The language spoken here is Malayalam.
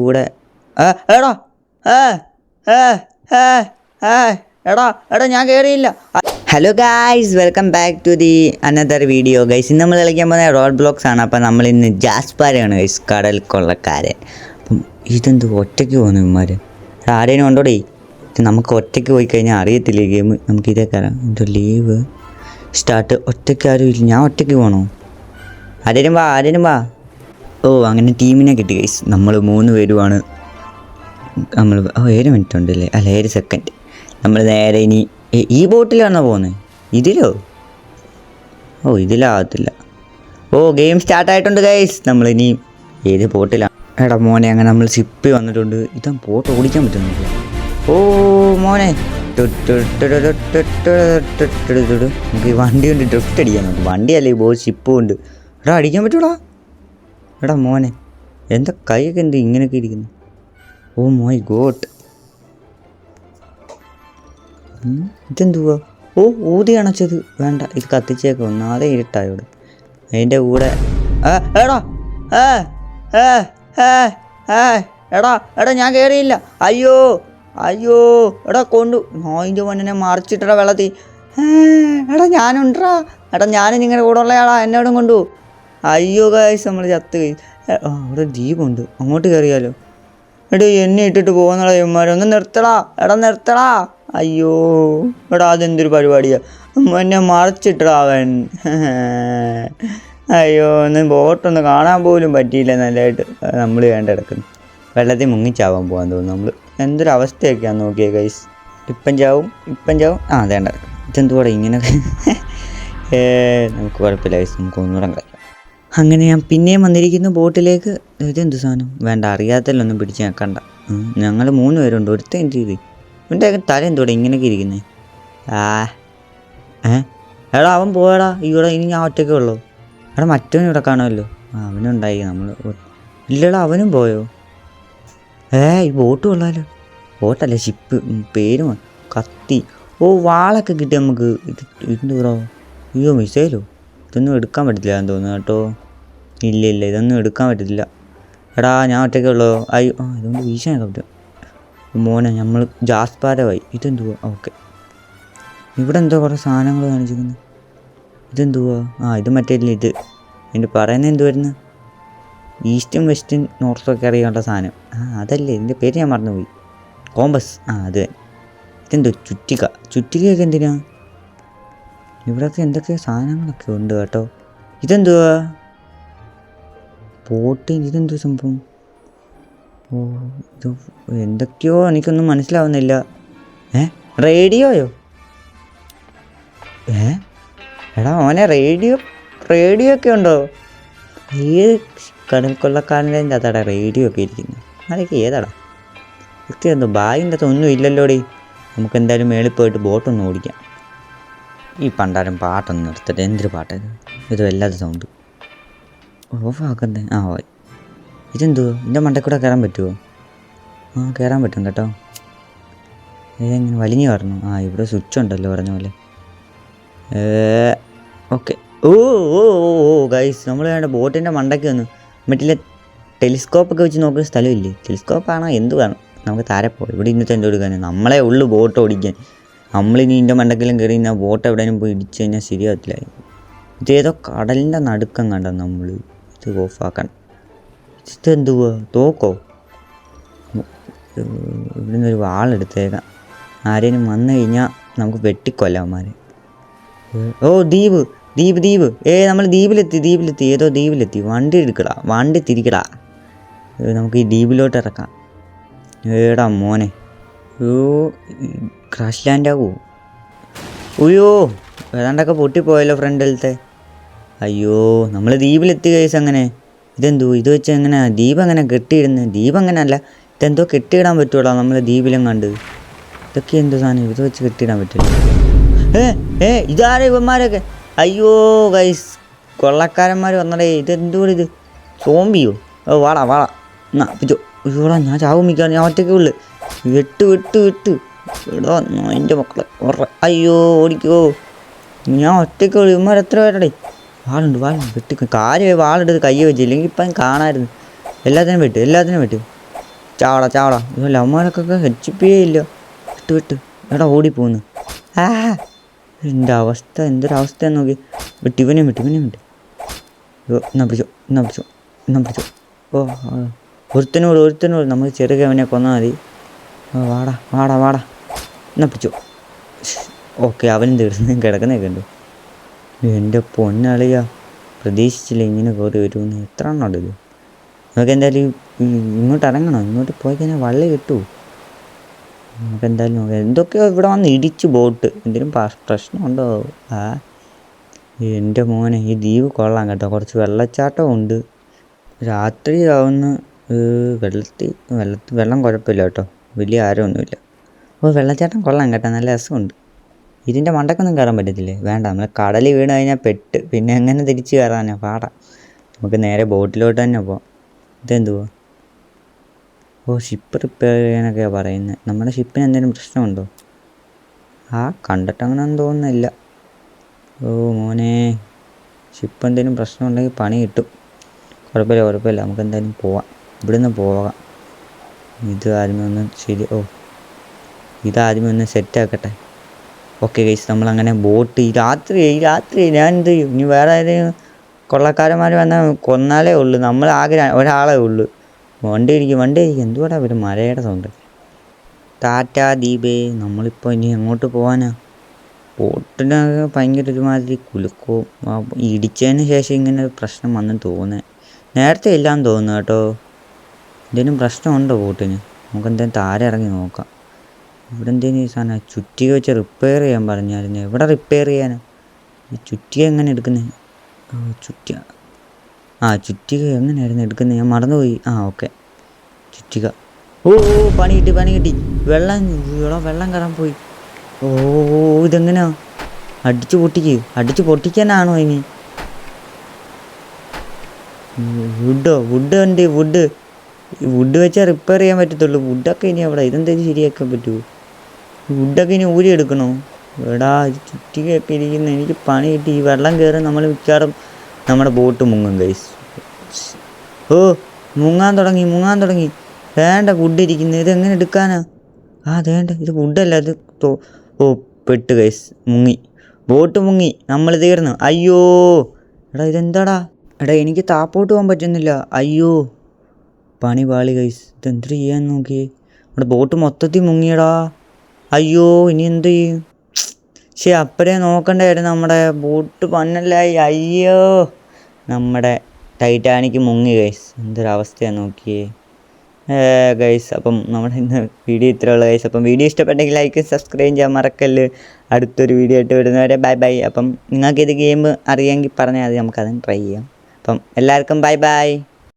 കൂടെ. എടാ എടാ എടാ ഞാൻ കയറിയില്ല hello guys welcome back to the another video guys ഇന്ന് നമ്മൾ കളിക്കാൻ പോകുന്ന റോഡ് ബ്ലോക്സ് ആണ്. അപ്പോൾ നമ്മൾ ഇന്ന് ജാസ്പാരയാണ് ഗൈസ് കടൽ കൊള്ളക്കാരൻ അപ്പം ഇതെന്ത് ഒറ്റയ്ക്ക് പോകുന്നു ഇവന്മാർ ആരേനും ഉണ്ടോടേ നമുക്ക് ഒറ്റയ്ക്ക് പോയി കഴിഞ്ഞാൽ അറിയത്തില്ല ഗെയിം നമുക്ക് ഇതേ കയറാം എന്തോ ലീവ് സ്റ്റാർട്ട് ഒറ്റയ്ക്ക് ആരും ഇല്ല. ഞാൻ ഒറ്റയ്ക്ക് പോകണോ ആരേനും വാ ആരേനും വാ. ഓ അങ്ങനെ ടീമിനെ കിട്ടി ഗൈസ് നമ്മൾ മൂന്ന് പേരുമാണ് നമ്മൾ ഓ ഏഴ് മിനിറ്റ് ഉണ്ടല്ലേ അല്ല ഏഴ് സെക്കൻഡ് നമ്മൾ നേരെ ഇനി ഈ ബോട്ടിലാണോ പോകുന്നത് ഇതിലോ ഓ ഇതിലാകത്തില്ല ഓ ഗെയിം സ്റ്റാർട്ടായിട്ടുണ്ട് ഗൈസ് ഇനി ഏത് ബോട്ടിലാണ് എടാ മോനെ അങ്ങനെ നമ്മൾ സിപ്പി വന്നിട്ടുണ്ട് ഇതാ ബോട്ട് ഓടിക്കാൻ പറ്റുന്നില്ല ഓ മോനെ നമുക്ക് ഈ വണ്ടി കൊണ്ട് ഡ്രിഫ്റ്റ് അടിക്കാൻ വണ്ടിയല്ലേ ഈ ബോട്ട് ഷിപ്പ് കൊണ്ട് എടാ അടിക്കാൻ പറ്റൂടാ എടാ മോനെ എന്റെ കൈയൊക്കെ എന്ത് ഇങ്ങനെയൊക്കെ ഇരിക്കുന്നു? ഓ മോയ് ഗോട്ട് ഇതെന്തുവാ? ഓ ഊതി അണച്ചത്. വേണ്ട ഇത് കത്തിച്ചേക്ക് ഒന്നാതെ ഇരുട്ടായോട് അതിന്റെ കൂടെ എടാ എടാ എടാ ഞാൻ കയറിയില്ല അയ്യോ അയ്യോ എടാ കൊണ്ടു. നോയിന്റെ മണ്ണിനെ മറിച്ചിട്ടടാ വെള്ളത്തിൽ. ഏ, എടാ ഞാനുണ്ടാ. എടാ ഞാനും നിങ്ങളുടെ കൂടെ ഉള്ളയാളാ എന്നോടും കൊണ്ടു. അയ്യോ കായ്സ് നമ്മൾ ചത്ത് അവിടെ ദ്വീപുണ്ട് അങ്ങോട്ട് കയറിയാലോ എടോ എന്നെ ഇട്ടിട്ട് പോകുന്നുള്ള ഇവന്മാർ ഒന്ന് നിർത്തടാ. എടാ നിർത്തടാ. അയ്യോ എടാ അതെന്തൊരു പരിപാടിയാ. എന്നെ മറച്ചിട്ടടാ അവൻ. അയ്യോ ഒന്ന് ബോട്ടൊന്ന് കാണാൻ പോലും പറ്റിയില്ല നല്ലതായിട്ട്. നമ്മൾ വേണ്ട കിടക്കുന്നു. വെള്ളത്തിൽ മുങ്ങിച്ചാവാൻ പോകാൻ തോന്നുന്നു നമ്മൾ എന്തൊരു അവസ്ഥയൊക്കെയാണ് നോക്കിയേ കൈസ് ഇപ്പം ചാവും ഇപ്പം ചാവും. ആ അതേണ്ട ഇതെന്തുകൂടെ ഇങ്ങനെ? നമുക്ക് കുഴപ്പമില്ല കൈസ് നമുക്ക് ഒന്നുകൂടെ കളിക്കാം അങ്ങനെ ഞാൻ പിന്നെയും വന്നിരിക്കുന്നു ബോട്ടിലേക്ക്. ഇതെന്ത് സാധനം? വേണ്ട അറിയാത്തല്ലൊന്നും പിടിച്ച് ഞെക്കണ്ട. ഞങ്ങൾ മൂന്ന് പേരുണ്ട് ഒരുത്ത എന്ത് ചെയ്ത് ഇവന്റെ തല എന്തോടെ ഇങ്ങനെയൊക്കെ ഇരിക്കുന്നത് ആ ഏ? എടാ അവൻ പോയടാ. ഇവിടെ ഇനി ഞാൻ ഒറ്റയ്ക്കേ ഉള്ളൂ. എടാ മറ്റവൻ ഇവിടെ കാണുമല്ലോ. അവനുണ്ടായി നമ്മൾ ഇല്ലടാ അവനും പോയോ? ഏ ഈ ബോട്ട് കൊള്ളാലോ. ബോട്ടല്ല ഷിപ്പ് പേര് കത്തി. ഓ വാളൊക്കെ കിട്ടി നമുക്ക്. ഇത് ഇതെന്തോ അയ്യോ മിസൈലോ? ഇതൊന്നും എടുക്കാൻ പറ്റില്ല എന്ന് തോന്നുന്നു കേട്ടോ. ഇല്ല ഇല്ല ഇതൊന്നും എടുക്കാൻ പറ്റത്തില്ല. എടാ ഞാൻ ഒറ്റയ്ക്കേ ഉള്ളൂ. അയ്യോ ആ ഇതുകൊണ്ട് വീശാനൊക്കെ പറ്റും മോനെ നമ്മൾ ജാസ്പാരമായി ഇതെന്തുവാ? ഓക്കെ. ഇവിടെ എന്തോ കുറേ സാധനങ്ങൾ കാണിച്ചിരിക്കുന്നു. ഇതെന്തുവാ? ആ ഇത് മറ്റേ ഇത്. എന്റെ പറയുന്നത് എന്തുവായിരുന്നു? ഈസ്റ്റും വെസ്റ്റും നോർത്തും ഒക്കെ അറിയാനുള്ള സാധനം. ആ അതല്ലേ. ഇതിന്റെ പേര് ഞാൻ മറന്നുപോയി. കോമ്പസ്. ആ അത് ഇതെന്തോ ചുറ്റിക. ചുറ്റികയൊക്കെ എന്തിനാ? ഇവിടെയൊക്കെ എന്തൊക്കെയോ സാധനങ്ങളൊക്കെ ഉണ്ട് കേട്ടോ. ഇതെന്തുവാ? പോട്ടി ഇതെന്തോ സംഭവം? ഓ ഇത് എന്തൊക്കെയോ എനിക്കൊന്നും മനസ്സിലാവുന്നില്ല. ഏ റേഡിയോയോ? ഏ എടാ മോനെ റേഡിയോ റേഡിയോ ഒക്കെ ഉണ്ടോ? ഏത് കടൽ കൊള്ളക്കാരന്റെ അതാടാ റേഡിയോ ഒക്കെ ഇരിക്കുന്നു അതൊക്കെ ഏതാടാ? കൃത്യം എന്തോ ബാഗിന്റെ അകത്ത് ഒന്നും ഇല്ലല്ലോടി. നമുക്ക് എന്തായാലും മേളിൽ പോയിട്ട് ബോട്ടൊന്നും ഓടിക്കാം. ഈ പണ്ടാരം പാട്ടൊന്നും നിർത്തട്ടെ എന്തൊരു പാട്ടായിരുന്നു ഇത്? വല്ലാതെ സൗണ്ട് ഓഫാക്കണ്ടേ ആ ഓ. ഇതെന്തോ? എന്റെ മണ്ടക്കൂടെ കൂടെ കയറാൻ പറ്റുമോ ആ കയറാൻ പറ്റും കേട്ടോ. ഏങ്ങനെ വലിഞ്ഞു പറഞ്ഞു ആ ഇവിടെ സ്വിച്ച് ഉണ്ടല്ലോ പറഞ്ഞ പോലെ. ഓക്കെ. ഓ ഓ ഓ ഗൈസ് നമ്മൾ വേണ്ട ബോട്ടിന്റെ മണ്ടയ്ക്ക് വന്നു മറ്റില്ല ടെലിസ്കോപ്പൊക്കെ വെച്ച് നോക്കുന്ന സ്ഥലമില്ലേ? ടെലിസ്കോപ്പാണോ? എന്ത് വേണം? നമുക്ക് താരെ പോയി. ഇവിടെ ഇന്നത്തെ എന്തോ കൊടുക്കാൻ നമ്മളെ ഉള്ളു ബോട്ട് ഓടിക്കാൻ. നമ്മളിനി ഇതിന്റെ മണ്ടക്കിലും കയറി കഴിഞ്ഞാൽ ബോട്ട് എവിടെയെങ്കിലും പോയി ഇടിച്ചു കഴിഞ്ഞാൽ ശരിയാകത്തില്ല ഇതേതോ കടലിന്റെ നടുക്കം കണ്ട നമ്മൾ ഇത് ഓഫാക്കാൻ ഇതെന്തുവാ തോക്കോ? ഇവിടുന്ന് ഒരു വാളെടുത്തേക്കാം ആരേലും വന്നു കഴിഞ്ഞാൽ നമുക്ക് വെട്ടിക്കൊല്ലാമാരെ ഓ ദ്വീപ് ദ്വീപ് ദ്വീപ്. ഏ നമ്മൾ ദ്വീപിലെത്തി ദ്വീപിലെത്തി. ഏതോ ദ്വീപിലെത്തി. വണ്ടി എടുക്കടാ വണ്ടി തിരിക്കടാ. നമുക്ക് ഈ ദ്വീപിലോട്ട് ഇറക്കാം. ഏടാ മോനെ. ഓ ക്രാഷ് ലാൻഡ് ആകുമോ അയ്യോ ഏതാണ്ടൊക്കെ പൊട്ടിപ്പോയല്ലോ ഫ്രണ്ടിലത്തെ അയ്യോ നമ്മൾ ദ്വീപിലെത്തി കേസ് അങ്ങനെ ഇതെന്തോ ഇത് വെച്ച് എങ്ങനെ? ദ്വീപ് അങ്ങനെ കെട്ടിയിടുന്നത് ദ്വീപ് അങ്ങനെ അല്ല ഇതെന്തോ കെട്ടിയിടാൻ പറ്റുമല്ലോ നമ്മൾ ദ്വീപിലും കണ്ട്. ഇതൊക്കെ എന്തോ സാധനം? ഇത് വെച്ച് കെട്ടിയിടാൻ പറ്റില്ല. ഏ ഏ ഇതാരാ ഇവന്മാരൊക്കെ? അയ്യോ ഗൈസ് കൊള്ളക്കാരന്മാർ വന്നടേ ഇതെന്തോ ഇത്? സോംബിയോ ഓ വാടാ വാടാ. എന്നാ പിച്ചോ. അയ്യോടാ ഞാൻ ചാവും ഞാൻ ഒറ്റയ്ക്ക് ഉള്ളു. വിട്ട് വിട്ട് വിട്ട്. എടാ എന്റെ മക്കളെ ഉറ അയ്യോ ഓടിക്കോ. ഞാൻ ഒറ്റയ്ക്ക് ഇവന്മാർ എത്ര പേരടേ? വാളുണ്ട് വാളുണ്ട്. വെട്ടി കാര്യമായി വാളെടുത്ത് കൈ വെച്ചില്ലെങ്കിൽ ഇപ്പം കാണാമായിരുന്നു എല്ലാത്തിനും വെട്ട് എല്ലാത്തിനും വെട്ട്. ചാവട ചാവട. ഇതുപോലെ അമ്മമാരൊക്കെ ഹെച്ച് പി ഇല്ല. വിട്ട് വിട്ട്. എടാ ഓടിപ്പോന്ന്. ആ എന്റെ അവസ്ഥ? എന്തൊരവസ്ഥയെന്ന് നോക്കി. വിട്ട് ഇവനെയും വിട്ട് ഇവനെയും വിട്ട്. ഓ എന്നാ പിടിച്ചോ എന്നാ പിടിച്ചോ എന്നാ പിടിച്ചോ. ഓ. ഒരുത്തനോട് ഒരുത്തനോട്. നമുക്ക് ചെറുകവനെ കൊന്നാൽ മതി. വാടാ വാടാ വാടാ. എന്നാ പിടിച്ചോ. ഓക്കെ അവനും തീർന്ന് കിടക്കുന്നൊക്കെ ഉണ്ട് എന്റെ പൊന്നളിയ. പ്രതീക്ഷിച്ചില്ല ഇങ്ങനെ കയറി വരുമെന്ന്. എത്ര എണ്ണം ഇത്? നമുക്ക് എന്തായാലും ഇങ്ങോട്ട് ഇറങ്ങണം. ഇങ്ങോട്ട് പോയി കഴിഞ്ഞാൽ വള്ളി കിട്ടുമോ നമുക്ക് എന്തായാലും നോക്കാം. എന്തൊക്കെയോ ഇവിടെ വന്ന് ഇടിച്ച് ബോട്ട്. എന്തെങ്കിലും പ്രശ്നമുണ്ടോ? ആ. എന്റെ മോനെ ഈ ദ്വീപ് കൊള്ളാം കേട്ടോ. കുറച്ച് വെള്ളച്ചാട്ടം ഉണ്ട്. രാത്രി ആവുന്ന വെള്ളത്തിൽ വെള്ളത്തിൽ വെള്ളം കുഴപ്പമില്ല കേട്ടോ. വലിയ ആരമൊന്നുമില്ല ഓ വെള്ളച്ചാട്ടം കൊള്ളാം കേട്ടോ നല്ല രസമുണ്ട്. ഇതിന്റെ മണ്ടക്കൊന്നും കയറാൻ പറ്റത്തില്ലേ? വേണ്ട നമ്മൾ കടലിൽ വീണ് കഴിഞ്ഞാൽ പെട്ട് പിന്നെ എങ്ങനെ തിരിച്ച് കയറാനാ പാടാ? നമുക്ക് നേരെ ബോട്ടിലോട്ട് തന്നെ പോവാം. ഇതെന്തുവാ? ഓ ഷിപ്പ് റിപ്പയർ ചെയ്യാനൊക്കെയാണ് പറയുന്നത് നമ്മുടെ ഷിപ്പിന് എന്തെങ്കിലും പ്രശ്നമുണ്ടോ? ആ കണ്ടിട്ട് അങ്ങനെയൊന്നും തോന്നുന്നില്ല. ഓ മോനെ. ഷിപ്പ് എന്തെങ്കിലും പ്രശ്നമുണ്ടെങ്കിൽ പണി കിട്ടും. കുഴപ്പമില്ല കുഴപ്പമില്ല. നമുക്ക് എന്തായാലും പോവാം. ഇവിടുന്ന് പോകാം. ഇത് ആദ്യമേ ഒന്ന് ശരി ഓ. ഇതാദ്യമേ ഒന്ന് സെറ്റാക്കട്ടെ ഓക്കെ ഗൈസ് നമ്മളങ്ങനെ ബോട്ട് ഈ രാത്രി ഈ രാത്രി ഞാൻ എന്ത് ചെയ്യും? ഇനി വേറെ ഏതെങ്കിലും കൊള്ളക്കാരന്മാർ വന്നാൽ കൊന്നാലേ ഉള്ളൂ. നമ്മൾ ആകെ ഒരാളേ ഉള്ളൂ. വണ്ടി ഇരിക്കും വണ്ടി ഇരിക്കും എന്തുവാടാ ഒരു മലയുടെ സൗണ്ട് ടാറ്റ ദീപേ നമ്മളിപ്പോൾ ഇനി എങ്ങോട്ട് പോകാനാ ബോട്ടിനൊക്കെ ഭയങ്കര ഒരുമാതിരി കുലുക്കവും ഇടിച്ചതിന് ശേഷം ഇങ്ങനെ ഒരു പ്രശ്നം വന്ന് തോന്നുന്നത് നേരത്തെ ഇല്ലാന്ന് തോന്നുന്നു കേട്ടോ. എന്തെങ്കിലും പ്രശ്നമുണ്ടോ ബോട്ടിന്? നമുക്ക് എന്തേലും താരം ഇറങ്ങി നോക്കാം. ഇവിടെ എന്തേലും ഈ സാധനം ചുറ്റിക വെച്ച് റിപ്പയർ ചെയ്യാൻ പറഞ്ഞായിരുന്നു എവിടെ റിപ്പയർ ചെയ്യാനാ? ചുറ്റിക എങ്ങനെ എടുക്കുന്നത് ചുറ്റിക. ആ ചുറ്റിക എങ്ങനെയായിരുന്നു എടുക്കുന്നത് ഞാൻ മറന്നുപോയി. ആ ഓക്കെ. ചുറ്റിക. ഓ പണി കിട്ടി പണി കിട്ടി. വെള്ളം ഇവിടെ വെള്ളം കയറാൻ പോയി. ഓ ഇതെങ്ങനെയാ അടിച്ച് പൊട്ടിക്ക്. അടിച്ച് പൊട്ടിക്കാനാണോ ഇനി? വുഡോ വുഡ് ഉണ്ട് വുഡ് വുഡ് വെച്ചാൽ റിപ്പയർ ചെയ്യാൻ പറ്റത്തുള്ളൂ. വുഡൊക്കെ ഇനി അവിടെ ഇതെന്തായാലും ശരിയാക്കാൻ പറ്റുമോ വുഡൊക്കെ ഇനി ഊരി എടുക്കണോ? എടാ ചുറ്റി ചുറ്റികയൊക്കെ ഇരിക്കുന്ന എനിക്ക് പണി കിട്ടി. ഈ വെള്ളം കയറി നമ്മൾ മിക്കവാറും നമ്മുടെ ബോട്ട് മുങ്ങും ഗൈസ് ഓ മുങ്ങാൻ തുടങ്ങി മുങ്ങാൻ തുടങ്ങി. വേണ്ട വുഡ് ഇരിക്കുന്നത്. ഇത് എങ്ങനെ എടുക്കാനാ? ആ വേണ്ട. ഇത് വുഡല്ല ഇത് തോ- ഓ പെട്ട് ഗൈസ് മുങ്ങി. ബോട്ട് മുങ്ങി. നമ്മൾ തീർന്നു. അയ്യോ. എടാ ഇതെന്താടാ? എടാ എനിക്ക് താപ്പോട്ട് പോകാൻ പറ്റുന്നില്ല. അയ്യോ. പണി പാളി കഴിച്ച് ഇതെന്ത് ചെയ്യാൻ നോക്കിയേ നമ്മുടെ ബോട്ട് മൊത്തത്തിൽ മുങ്ങിയടാ. അയ്യോ ഇനി എന്ത് ചെയ്യും? ശരി അപ്പഴേ നോക്കണ്ടായിരുന്നു നമ്മുടെ ബോട്ട് പന്നല്ലായി അയ്യോ നമ്മുടെ ടൈറ്റാനിക്ക് മുങ്ങി ഗൈസ് എന്തൊരവസ്ഥയാണ് നോക്കിയേ. ഗൈസ് അപ്പം നമ്മുടെ ഇന്ന് വീഡിയോ ഇത്രയുള്ള ഗൈസ് അപ്പം വീഡിയോ ഇഷ്ടപ്പെട്ടെങ്കിൽ ലൈക്ക് സബ്സ്ക്രൈബ് ചെയ്യാൻ മറക്കല്ല്. അടുത്തൊരു വീഡിയോ ആയിട്ട് വരുന്നവരെ ബൈ ബൈ അപ്പം നിങ്ങൾക്ക് ഇത് ഗെയിം അറിയാമെങ്കിൽ പറഞ്ഞാൽ മതി നമുക്കതും ട്രൈ ചെയ്യാം. അപ്പം എല്ലാവർക്കും ബൈ ബൈ